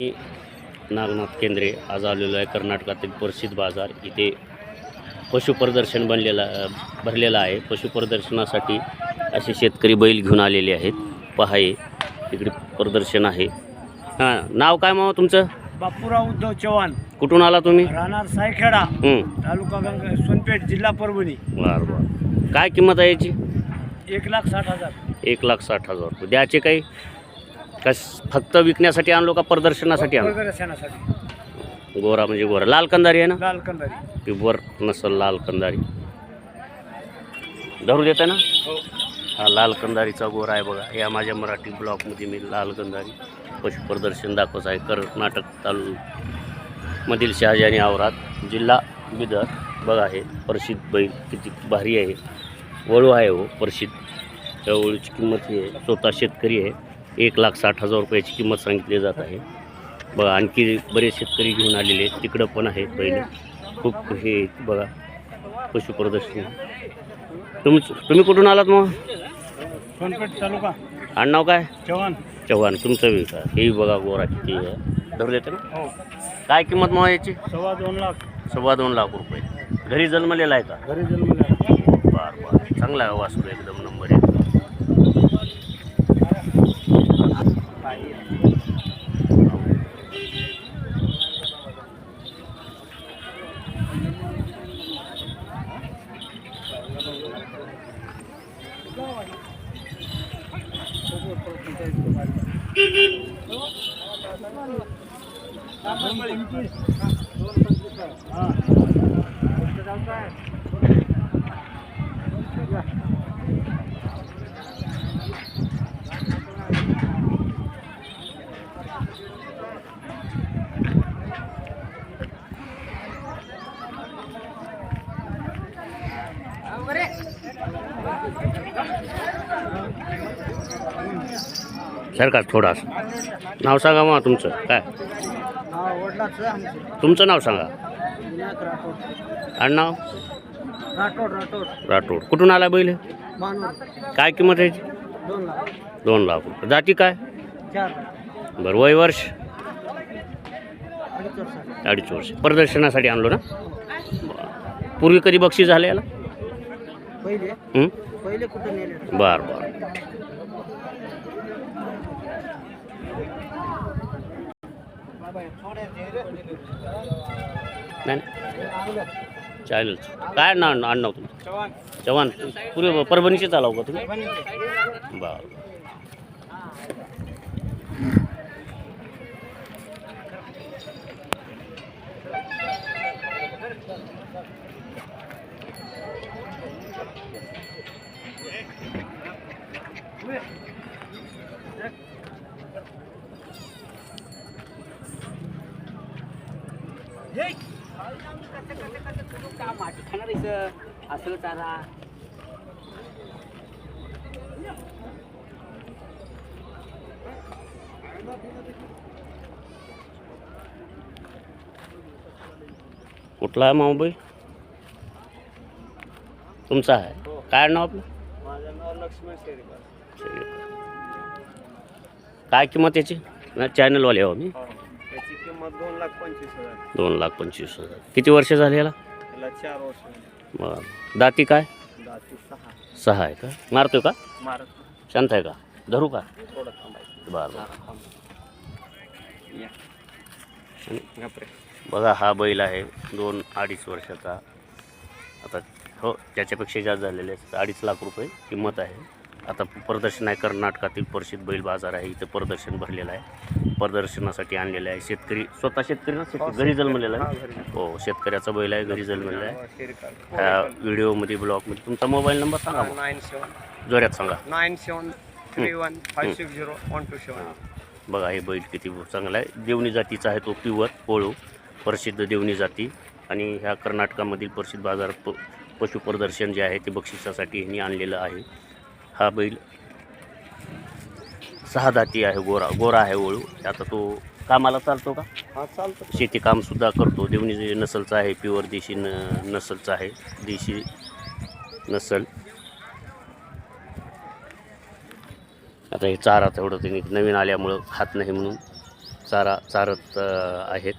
मी नागनाथ केंद्रे आज आलेलो आहे. कर्नाटकातील प्रसिद्ध बाजार इथे पशु प्रदर्शन बनलेला भरलेलं आहे. पशु प्रदर्शनासाठी असे शेतकरी बैल घेऊन आलेले आहेत. पहा हे इकडे प्रदर्शन आहे. हां नाव काय मावा तुमचं? बापूराव उद्धव चव्हाण. कुठून आला तुम्ही? राहणार सायखेडा. तालुका गंगा सोनपेठ जिल्हा परभणी. बरं बरं. काय किंमत आहे याची? एक लाख साठ हजार. एक लाख साठ हजार. द्यायचे काही? का फक्त विकण्यासाठी आणलो का प्रदर्शनासाठी आणलो? प्रदर्शनासाठी. गोरा म्हणजे गोरा. लाल कंदारी आहे ना? लाल कंदारी. प्युअर नसल लाल कंदारी. धरू देते ना? हा. लाल कंदारीचा गोरा आहे बघा. या माझ्या मराठी ब्लॉगमध्ये मी लाल कंदारी पशु प्रदर्शन दाखवत आहे. कर्नाटक तालु मधील शहाजानी आवरात जिल्हा बिदर. बघा हे प्रसिद्ध बैल किती भारी आहे. वळू आहे हो प्रसिद्ध. त्या वळूची किंमत ही आहे. स्वतः शेतकरी आहे. एक लाख साठ हजार रुपयाची किंमत सांगितली जात आहे. बघा आणखी बरेच शेतकरी घेऊन आलेले आहेत. तिकडं पण आहेत बैल खूप हे बघा पशु प्रदर्शन. तुम तुम्ही कुठून आलात मग? सोनपेठ तालुका. आडनाव काय? चव्हाण. चव्हाण तुमचं बी का हे बघा गोरा किती आहे धरू देते ना? हो. काय किंमत मग याची? सव्वा दोन लाख. सव्वा दोन लाख रुपये. घरी जन्मलेला आहे का? घरी जन्मला बार बार. चांगला आहे वासरू एकदम हां. सरकार थोडासा नाव सांगा मग तुमचं काय? तुमचं नाव सांगा. आडनाव राठोड राठोड. राठोड कुठून आला बैल? काय किंमत आहे? दोन लाख रुपये. जाती काय? चार बरं वय वर्ष? अडीच वर्ष. प्रदर्शनासाठी आणलो ना. पूर्वी कधी बक्षीस झालं याला? बरं बरं. नाही. चालेल काय ना आणणार तुमचं? चव्हाण. चव्हाण पुरे परभणीचे का तुम्ही? बरं. असलं चारा कुठला आहे माऊबाई? तुमचा आहे. काय नाव आपलं? माझं नाव लक्ष्मण शेरेकर. काय किंमत याची? ना चॅनलवाले हो मी त्याची किंमत दोन लाख पंचवीस हजार. दोन लाख पंचवीस हजार. किती वर्ष झाले याला? त्याला चार वर्ष झाली. बरं. दाती काय? दाती सहा. सहा आहे का? मारतोय का? मारत शांत आहे का? धरू का? थोडं थांबायचं बरं बरं. या. गपरे बघा हा बैल आहे. दोन अडीच वर्षाचा. आता हो त्याच्यापेक्षा जास्त झालेले आहेत. अडीच लाख रुपये किंमत आहे. आता प्रदर्शन आहे कर्नाटकातील प्रसिद्ध बैल बाजार आहे इथं प्रदर्शन भरलेलं आहे. प्रदर्शनासाठी आणलेलं आहे. शेतकरी स्वतः शेतकरी ना? शेतकरी घरी जन्मलेला आहे. हो शेतकऱ्याचा बैल आहे घरी जन्मलेला आहे. ह्या व्हिडिओमध्ये ब्लॉगमध्ये. तुमचा मोबाईल नंबर सांगा. Nine seven. जोरात सांगा. Nine seven three one five six zero one two seven. बघा हे बैल किती चांगला आहे. देवणी जातीचा आहे तो प्युअर पोळू प्रसिद्ध देवणी जाती. आणि ह्या कर्नाटकामधील प्रसिद्ध बाजारात प पशु प्रदर्शन जे आहे ते बक्षिसासाठी यांनी आणलेलं आहे. हा बैल सहा दाती आहे गोरा गोरा आहे वळू आता तो कामाला चालतो का? हा चालतं. शेती कामसुद्धा करतो. देवणी नसलचा आहे प्युअर देशी न नसलचा आहे. देशी नसल. आता हे चारा तेवढं त्यांनी नवीन आल्यामुळं खात नाही म्हणून चारा चारत आहेत.